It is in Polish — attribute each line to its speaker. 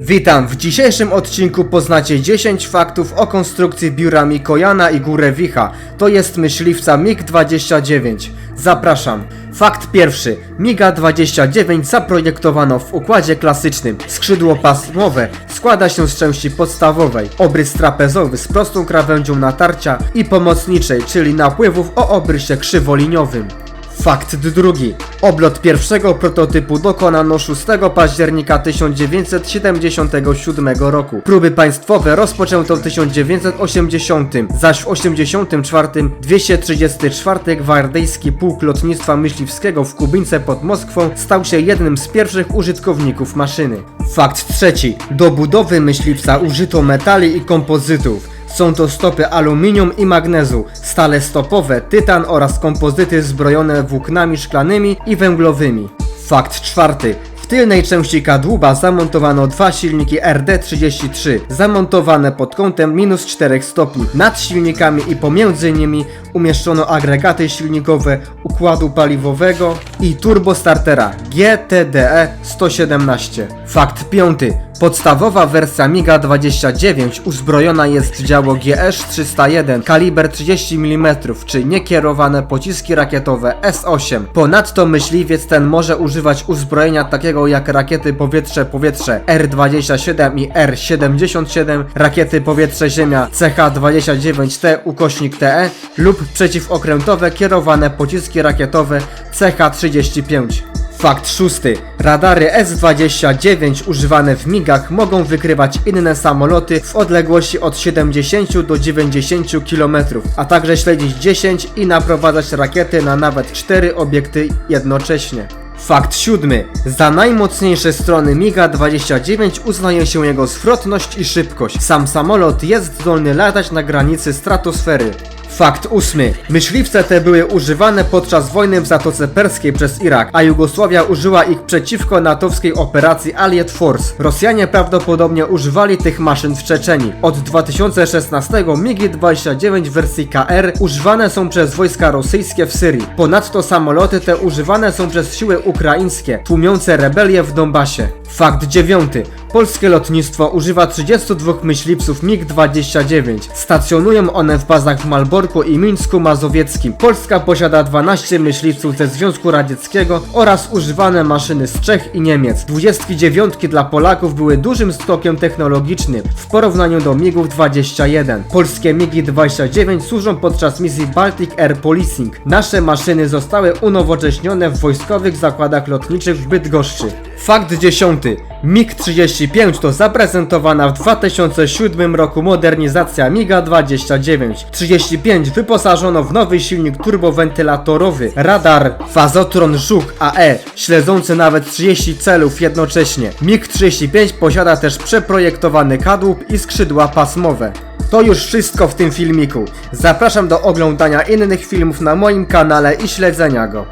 Speaker 1: Witam, w dzisiejszym odcinku poznacie 10 faktów o konstrukcji biura Mikojana i Górewicha, to jest myśliwca MiG-29. Zapraszam. Fakt pierwszy. MiGa-29 zaprojektowano w układzie klasycznym. Skrzydło pasmowe składa się z części podstawowej, obrys trapezowy z prostą krawędzią natarcia i pomocniczej, czyli napływów o obrysie krzywoliniowym. Fakt drugi. Oblot pierwszego prototypu dokonano 6 października 1977 roku. Próby państwowe rozpoczęto w 1980, zaś w 1984 234 Gwardyjski Pułk Lotnictwa Myśliwskiego w Kubince pod Moskwą stał się jednym z pierwszych użytkowników maszyny. Fakt trzeci. Do budowy myśliwca użyto metali i kompozytów. Są to stopy aluminium i magnezu, stale stopowe, tytan oraz kompozyty zbrojone włóknami szklanymi i węglowymi. Fakt czwarty. W tylnej części kadłuba zamontowano dwa silniki RD33, zamontowane pod kątem minus 4 stopni. Nad silnikami i pomiędzy nimi umieszczono agregaty silnikowe układu paliwowego i turbostartera GTDE 117. Fakt piąty. Podstawowa wersja MiGa-29 uzbrojona jest w działo GS-301 kaliber 30 mm czy niekierowane pociski rakietowe S-8. Ponadto myśliwiec ten może używać uzbrojenia takiego jak rakiety powietrze-powietrze R-27 i R-77, rakiety powietrze-ziemia CH-29T ukośnik TE lub przeciwokrętowe kierowane pociski rakietowe CH-35. Fakt szósty. Radary S-29 używane w migach mogą wykrywać inne samoloty w odległości od 70 do 90 km, a także śledzić 10 i naprowadzać rakiety na nawet 4 obiekty jednocześnie. Fakt siódmy. Za najmocniejsze strony MiGa-29 uznaje się jego zwrotność i szybkość. Sam samolot jest zdolny latać na granicy stratosfery. Fakt ósmy. Myśliwce te były używane podczas wojny w Zatoce Perskiej przez Irak, a Jugosławia użyła ich przeciwko natowskiej operacji Allied Force. Rosjanie prawdopodobnie używali tych maszyn w Czeczeni. Od 2016 MiGi-29 w wersji KR używane są przez wojska rosyjskie w Syrii. Ponadto samoloty te używane są przez siły ukraińskie, tłumiące rebelię w Donbasie. Fakt dziewiąty. Polskie lotnictwo używa 32 myśliwców MiG-29. Stacjonują one w bazach w Malborku i Mińsku Mazowieckim. Polska posiada 12 myśliwców ze Związku Radzieckiego oraz używane maszyny z Czech i Niemiec. 29 dla Polaków były dużym skokiem technologicznym w porównaniu do MiGów 21. Polskie MiGi-29 służą podczas misji Baltic Air Policing. Nasze maszyny zostały unowocześnione w wojskowych zakładach lotniczych w Bydgoszczy. Fakt 10. MiG-35 to zaprezentowana w 2007 roku modernizacja MiGa-29. 35 wyposażono w nowy silnik turbowentylatory, radar Fazotron Żuk AE, śledzący nawet 30 celów jednocześnie. MiG-35 posiada też przeprojektowany kadłub i skrzydła pasmowe. To już wszystko w tym filmiku. Zapraszam do oglądania innych filmów na moim kanale i śledzenia go.